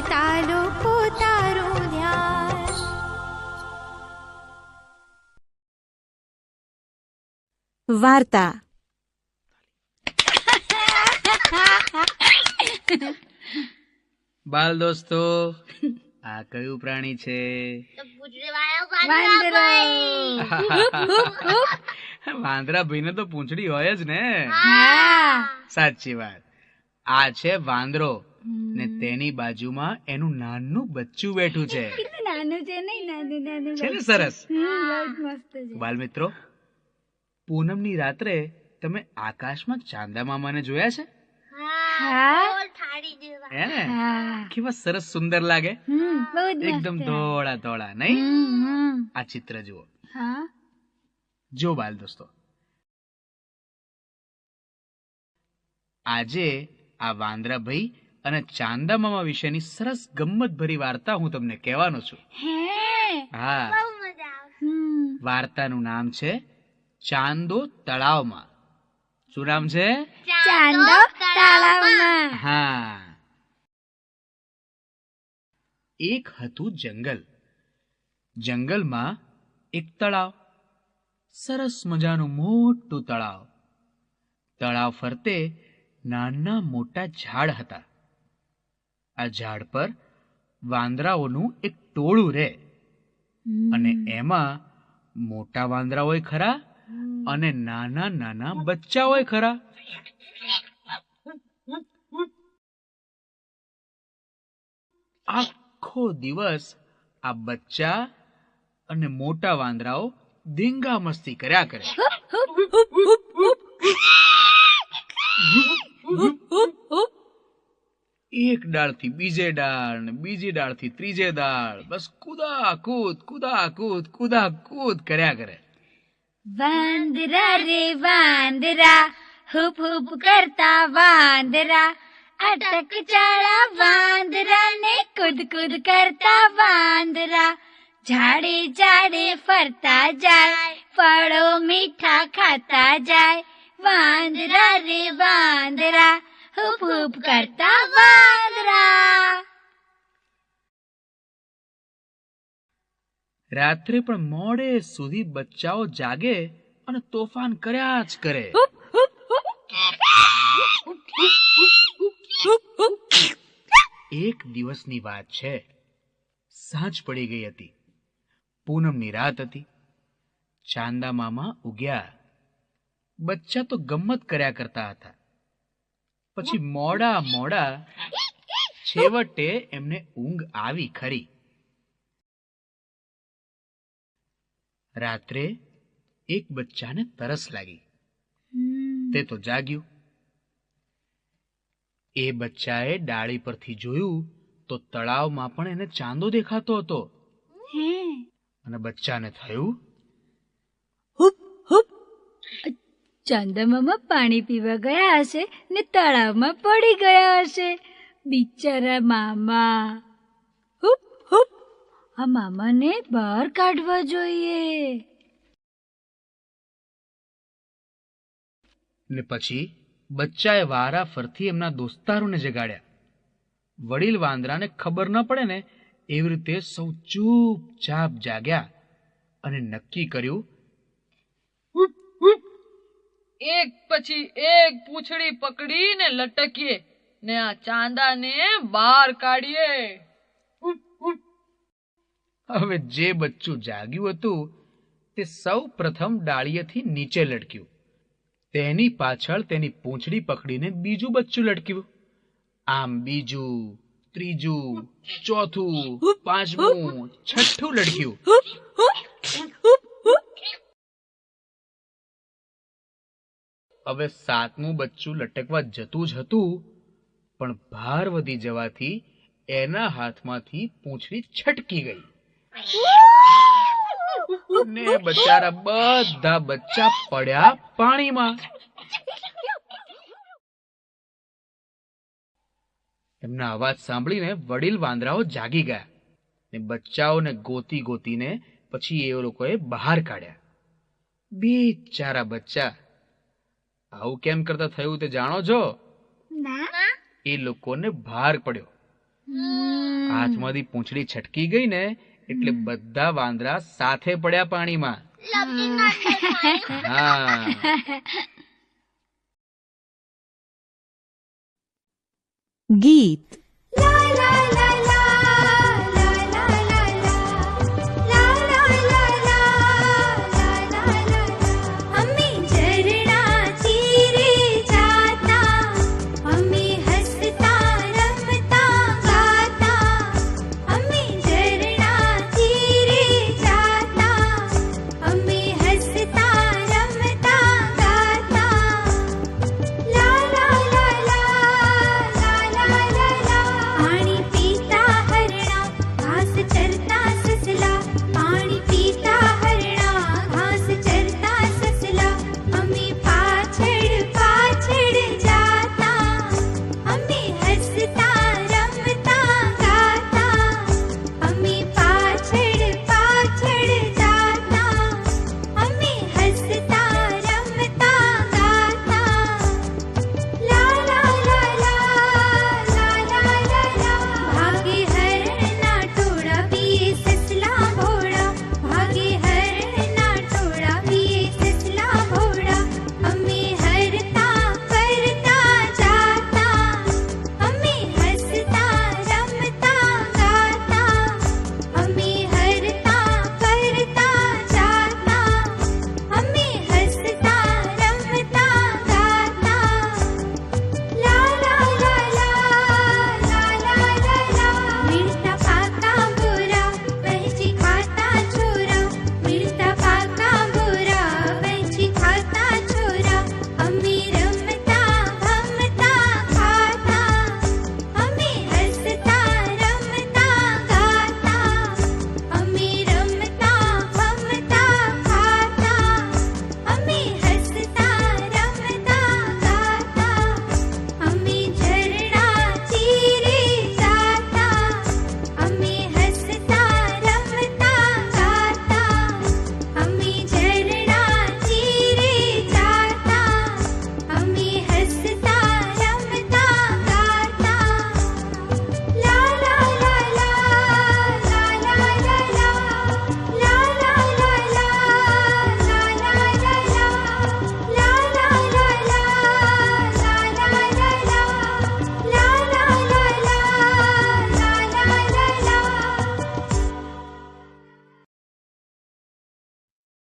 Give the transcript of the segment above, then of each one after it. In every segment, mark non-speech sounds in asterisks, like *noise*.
ધ્યાન વાર્તા. બાલ દોસ્તો આ કયું પ્રાણી છે? વાંદરા. ભાઈને તો પૂંછડી હોય જ ને. સાચી વાત. આ છે વાંદરો. ને તેની બાજુમાં એનું નાનું બચ્ચું બેઠું છે. *laughs* નાનું છે? નહીં નાનું નાનું છે ને સરસ. મસ્ત છે. બાલ મિત્રો પૂનમની રાત્રે તમે આકાશમાં ચાંદા મામાને જોયા છે? હા. હે ને? હા. કેવા સરસ સુંદર લાગે. એકદમ ધોળા ધોળા નહીં. આ ચિત્ર જુઓ. હા. જો બાલ દોસ્તો. આજે આ વાંદરા ભાઈ અને ચાંદા મામા વિશેની સરસ ગમ્મત ભરી વાર્તા હું તમને કહેવાનો છું. હે? હા. વાર્તાનું નામ છે ચાંદો તળાવમાં. શું નામ છે? ચાંદો તળાવમાં. હા. એક હતું જંગલ. જંગલમાં એક તળાવ. સરસ મજાનું મોટું તળાવ. તળાવ ફરતે નાના મોટા ઝાડ હતા. આ ઝાડ પર વાંદરાઓનું એક ટોળું રહે અને એમાં મોટા વાંદરાઓય ખરા અને નાના નાના બચ્ચાઓય ખરા. આખો દિવસ આ બચ્ચા અને મોટા વાંદરાઓ ધીંગા મસ્તી કર્યા કરે. *laughs* એક ડાળથી બીજે ડાળ ને બીજી ડાળથી ત્રીજે ડાળ બસ કુદા કૂદ કુદા કૂદ કુદા કૂદ કર્યા કરે વાંદરા રે વાંદરા હુપ હુપ કરતા વાંદરા અટક ચાળા વાંદરા ને કુદ કુદ કરતા વાંદરા ઝાડે ઝાડે ફરતા જાય ફળો મીઠા ખાતા જાય વાંદરા રે વાંદરા હુપ હુપ કરતા વાંદરા રાત્રે પણ મોડે સુધી બચ્ચાઓ જાગે અને તોફાન કર્યા જ કરે. એક દિવસની વાત છે. સાંજ પડી ગઈ હતી. પૂનમની રાત હતી. ચાંદા મામા ઉગ્યા. બચ્ચા તો ગમ્મત કર્યા કરતા હતા. પછી મોડા મોડા છેવટે એમને ઊંઘ આવી ખરી. રાત્રે એક બચ્ચાને તરસ લાગી. તે તો જાગ્યું. એ બચ્ચાએ ડાળી પરથી જોયું તો તળાવમાં પણ એને ચાંદો દેખાતો હતો. અને બચ્ચાને થયું ચાંદામામાં પાણી પીવા ગયા હશે ને તળાવમાં પડી ગયા હશે. બિચારા મામા. હુપ હુપ. આ મામાને બહાર કાઢવા જોઈએ. ને પછી બચ્ચાએ વારા ફરથી એમના દોસ્તારોને જગાડ્યા. વડીલ વાંદરાને ખબર ન પડે ને એવી રીતે સૌ ચૂપચાપ જાગ્યા અને નક્કી કર્યું એક પછી એક પૂંછડી પકડીને લટકીએ ને આ ચાંદાને બહાર કાઢીએ. હવે જે બચ્ચું જાગ્યું હતું, તે સૌ પ્રથમ ડાળીએથી નીચે લટક્યું. તેની પાછળ તેની પૂંછડી પકડીને બીજું બચ્ચું લટક્યું. આમ બીજું, ત્રીજું, ચોથું, પાંચમું, છઠ્ઠું લટક્યું. હવે સાતમું બચ્ચું લટકવા જતું જ હતું, પણ ભાર વધી જવાથી એના હાથમાંથી પૂંછડી છટકી ગઈ. ને બચારા બધા બચ્ચા પડ્યા પાણીમાં. એમના અવાજ સાંભળીને વડીલ વાંદરાઓ જાગી ગયા ને બચ્ચાઓને ગોતી ગોતીને પછી એ લોકોએ બહાર કાઢ્યા. બિચારા બચ્ચા આવું કેમ કરતા થયું તે જાણો છો? એ લોકોને ભાર પડ્યો. હાથમાંથી પૂંછડી છટકી ગઈ ને એટલે બધા વાંદરા સાથે પડ્યા પાણીમાં. હા. ગીત.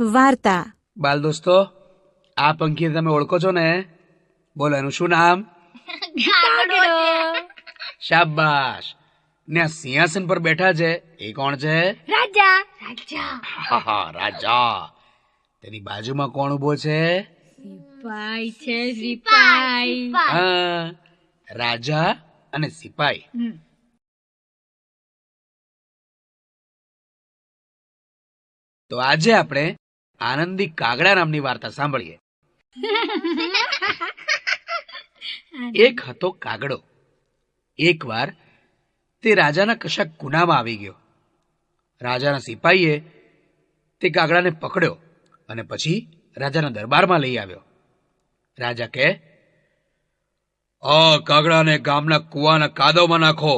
વાર્તા. બાલ દોસ્તો આ પંખીને તમે ઓળખો છો ને? બોલો એનું શું નામ? શાબાશ. ને આ સિંહાસન પર બેઠા છે એ કોણ છે? રાજા. રાજા. હા હા રાજા. તેની બાજુમાં કોણ ઊભો છે? સિપાઈ છે સિપાઈ હા રાજા અને સિપાઈ. તો આજે આપણે આનંદી કાગડા નામની વાર્તા સાંભળીએ. એક હતો કાગડો. એકવાર તે રાજાના કશાક ગુનામાં આવી ગયો. રાજાના સિપાહીએ તે કાગડાને પકડ્યો અને પછી રાજાના દરબારમાં લઈ આવ્યો. રાજા કહે, આ કાગડાને ગામના કુવાના કાદવમાં નાખો.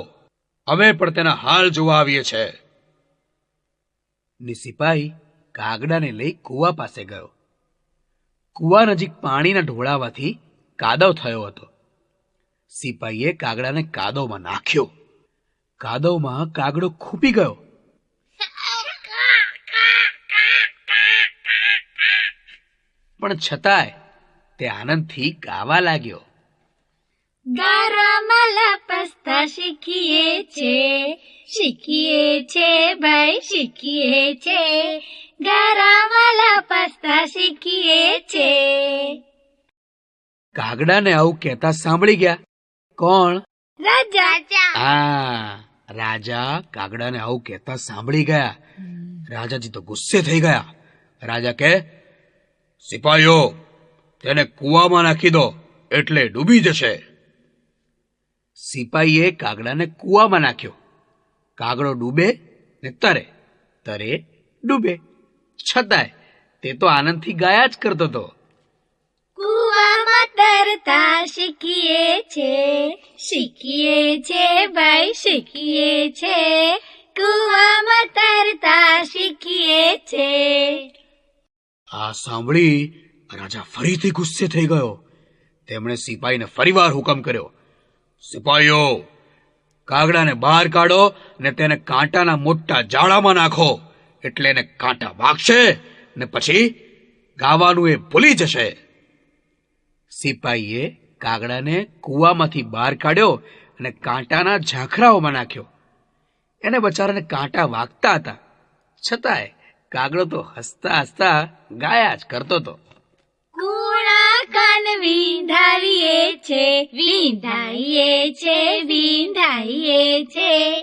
અમે પણ તેના હાલ જોવા આવીએ છે ને સિપાહી કાગડાને લઈ કૂવા પાસે ગયો. કૂવા નજીક પાણીના ઢોળાવાથી કાદવ થયો હતો. સિપાહીએ કાગડાને કાદવમાં નાખ્યો. કાદવમાં કાગડો ખૂપી ગયો. પણ છતાંય તે આનંદથી ગાવા લાગ્યો. ગારામાં લપસતા શીખીએ છે શીખીએ છે ભાઈ શીખીએ છે. ગારામાં લપસતા શીખીએ છે. કાગડાને આવું કહેતા સાંભળી ગયા. કોણ? રાજા હા રાજા કાગડાને આવું કહેતા સાંભળી ગયા. રાજાજી તો ગુસ્સે થઈ ગયા. રાજા કે સિપાહીઓ તેને કૂવામાં નાખી દો એટલે ડૂબી જશે. સિપાહીએ કાગડાને કૂવામાં નાખ્યો. કાગડો ડૂબે ને તરે તરે ડૂબે. છતાંય તે તો આનંદથી ગાયા જ કરતો હતો. કૂવામાં તરતા શીખીએ છે શીખીએ છે ભાઈ શીખીએ છે. કુવામાં તરતા શીખીએ છે. આ સાંભળી રાજા ફરીથી ગુસ્સે થઈ ગયો. તેમણે સિપાહીને ફરીવાર હુકમ કર્યો. સિપાહીઓ કાગડાને બહાર કાઢો ને તેને કાંટાના મોટા જાળામાં નાખો. એટલે એને કાંટા વાગશે ને પછી ગાવાનું એ ભૂલી જશે. સિપાહીએ કાગડાને કૂવામાંથી બહાર કાઢ્યો અને કાંટાના ઝાંખરાઓમાં નાખ્યો. એને બચારાને કાંટા વાગતા હતા. છતાંય કાગડો તો હસતા હસતા ગાયા જ કરતો હતો. કાન વિંધાવીએ છે, વિંધાઈએ છે વિંધાઈએ છે.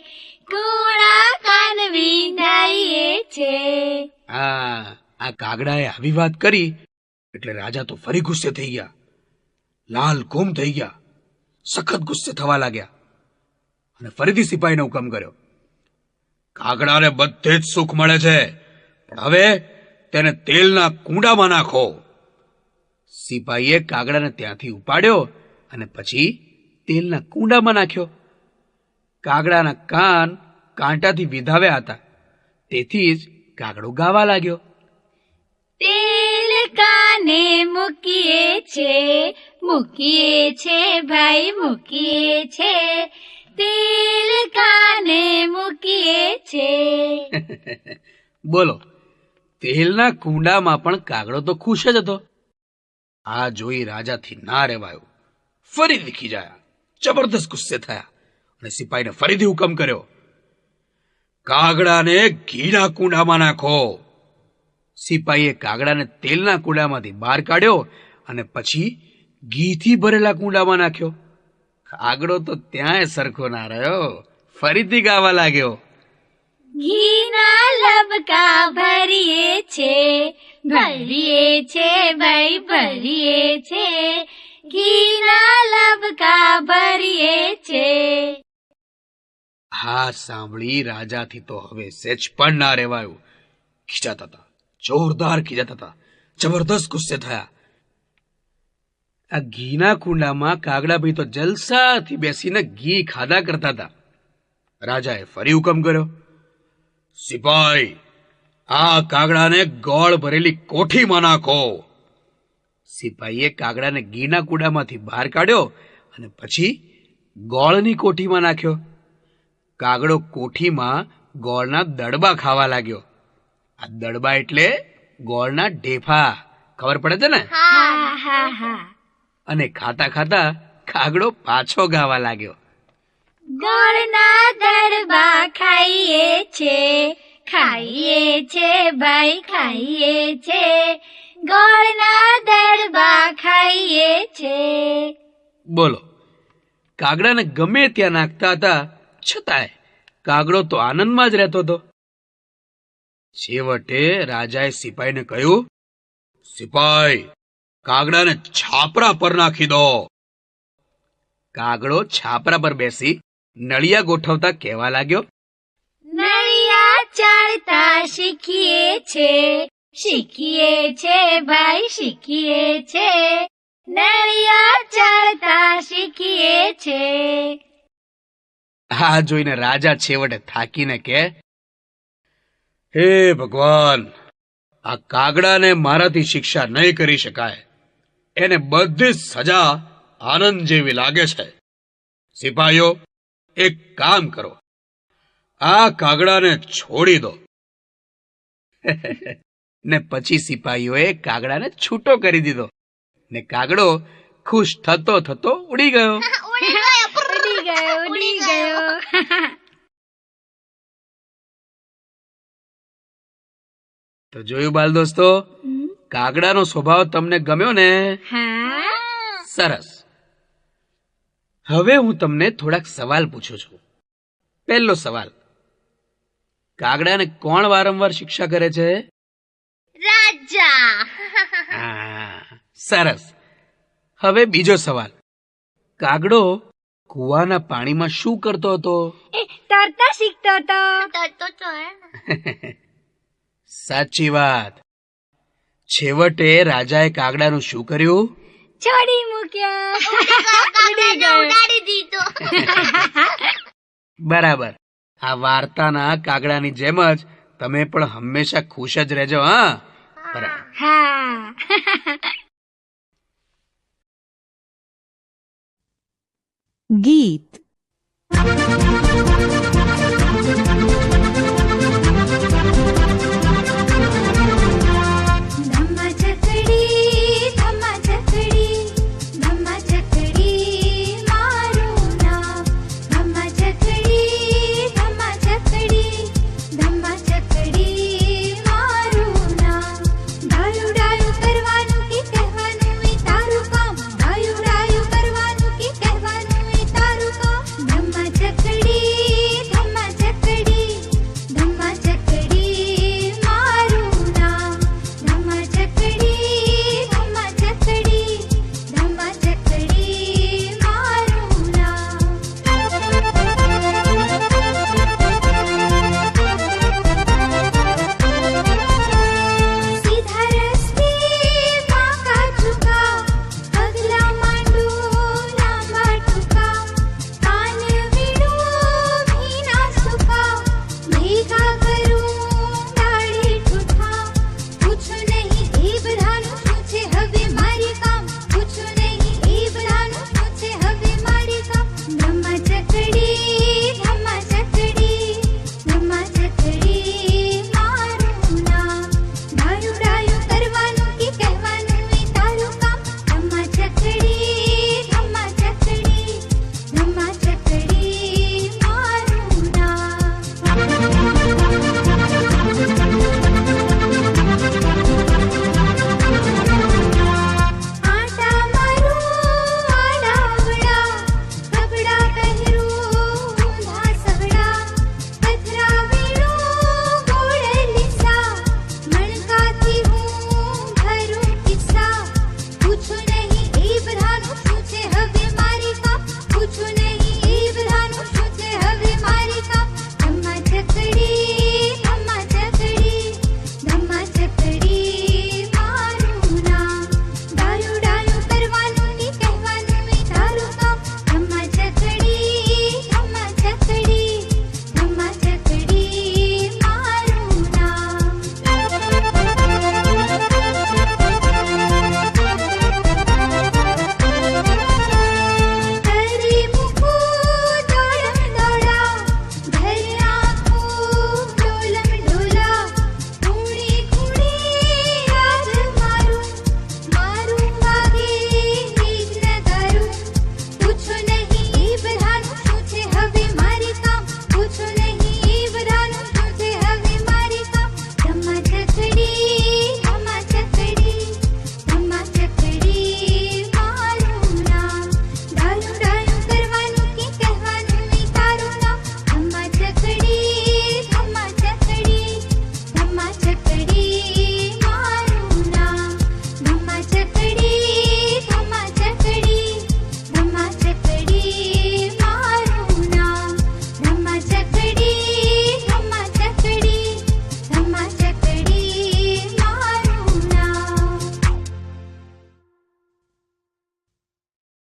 કોળા કાન વિંધાઈએ છે. આ આ કાગડાએ આવી વાત કરી, એટલે રાજા તો ફરી ગુસ્સે થઈ ગયા. લાલ ગુમ થઈ ગયા. સખત ગુસ્સે થવા લાગ્યા. અને ફરીથી સિપાહીને હુકમ કર્યો. કાગડાને બધે જ સુખ મળે છે, પણ હવે તેને તેલના કુંડામાં નાખો. સિપાહીએ કાગડાને ત્યાંથી ઉપાડ્યો અને પછી તેલના કુંડામાં નાખ્યો. કાગડાના કાન કાંટાથી વિધાવ્યા હતા. તેથી જ કાગડો ગાવા લાગ્યો. તેલ કાને મૂકીએ છે મૂકીએ છે ભાઈ મૂકીએ છે. તેલ કાને મૂકીએ છે. બોલો તેલના કુંડામાં પણ કાગડો તો ખુશ જ હતો. આ જોઈ રાજાથી ના રહેવાયું ફરી દીખી જાય. જબરદસ્ત ગુસ્સે થયા અને સિપાહીને ફરીથી હુકમ કર્યો. કાગડાને ઘીના કુંડામાં નાખો. સિપાહીએ કાગડાને તેલના કુંડામાંથી બહાર કાઢ્યો અને પછી ઘીથી ભરેલા કુંડામાં નાખ્યો. કાગડો તો ત્યાંય સરખો ના રહ્યો. ફરીથી ગાવા લાગ્યો. ઘીના લબકા ભરીએ છે. ભરીએ છે, ભાઈ ભરીએ છે, ઘીના લબકા ભરીએ છે. હા સાંભળી રાજાથી તો હવે સેજ પણ ના રહેવાયું ખીજાતા હતા જોરદાર ખીજાતા હતા જબરદસ્ત ગુસ્સે થયા. આ ઘીના કુંડામાં કાગડાભાઈ તો જલસાથી બેસીને ઘી ખાધા કરતા હતા. રાજાએ ફરી હુકમ કર્યો. સિપાઈ આ કાગડાને ગોળ ભરેલી કોઠીમાં નાખો. સિપાહીએ કાગડાને ગીના કુંડામાંથી બહાર કાઢ્યો અને પછી ગોળની કોઠીમાં નાખ્યો. કાગડો કોઠીમાં ગોળના દડબા ખાવા લાગ્યો. આ દડબા એટલે ગોળના ઢેફા. ખબર પડે છે ને? હા. હા હા અને ખાતા ખાતા કાગડો પાછો ગાવા લાગ્યો. ગોળના દડબા ખાઈએ છે. ખાઈએ છે ભાઈ ખાઈએ છે ગોળના દડબા ખાઈએ છે. બોલો કાગડાને ગમે ત્યાં નાખતા હતા છતાંય કાગડો તો આનંદમાં જ રહેતો હતો. છેવટે રાજાએ સિપાહીને કહ્યું સિપાઈ કાગડાને છાપરા પર નાખી દો. કાગડો છાપરા પર બેસી નળિયા ગોઠવતા કહેવા લાગ્યો નળિયા ચાળતા શીખીએ છે. શીખીએ છે ભાઈ શીખીએ છે. નળિયા ચડતા શીખીએ છે. આ જોઈને રાજા છેવટે થાકીને કે હે ભગવાન આ કાગડાને મારાથી શિક્ષા નહીં કરી શકાય. એને બધી સજા આનંદ જેવી લાગે છે. સિપાહીઓ એક કામ કરો. આ કાગડાને છોડી દો. ને પછી સિપાહીઓએ કાગડાને છૂટો કરી દીધો. ને કાગડો ખુશ થતો થતો ઉડી ગયો. *laughs* ઉડી ગયો ઉડી ગયો *laughs* તો જોયું બાલ દોસ્તો કાગડાનો સ્વભાવ તમને ગમ્યો ને? સરસ. હવે હું તમને થોડાક સવાલ પૂછું છું. પહેલો સવાલ કાગડાને કોણ વારંવાર શિક્ષા કરે છે? રાજા. સરસ. હવે બીજો સવાલ. કાગડો કુવાના પાણીમાં શું કરતો હતો? તરતા શીખતો હતો. તરતો તો *laughs* સાચી વાત. છેવટે રાજાએ કાગડાનું શું કર્યું? છોડી મૂક્યો. કાગડાને ઉડાડી દીધો. *laughs* બરાબર. આ વાર્તાના કાગડાની જેમ જ તમે પણ હંમેશા ખુશ જ રહેજો હા? ગીત.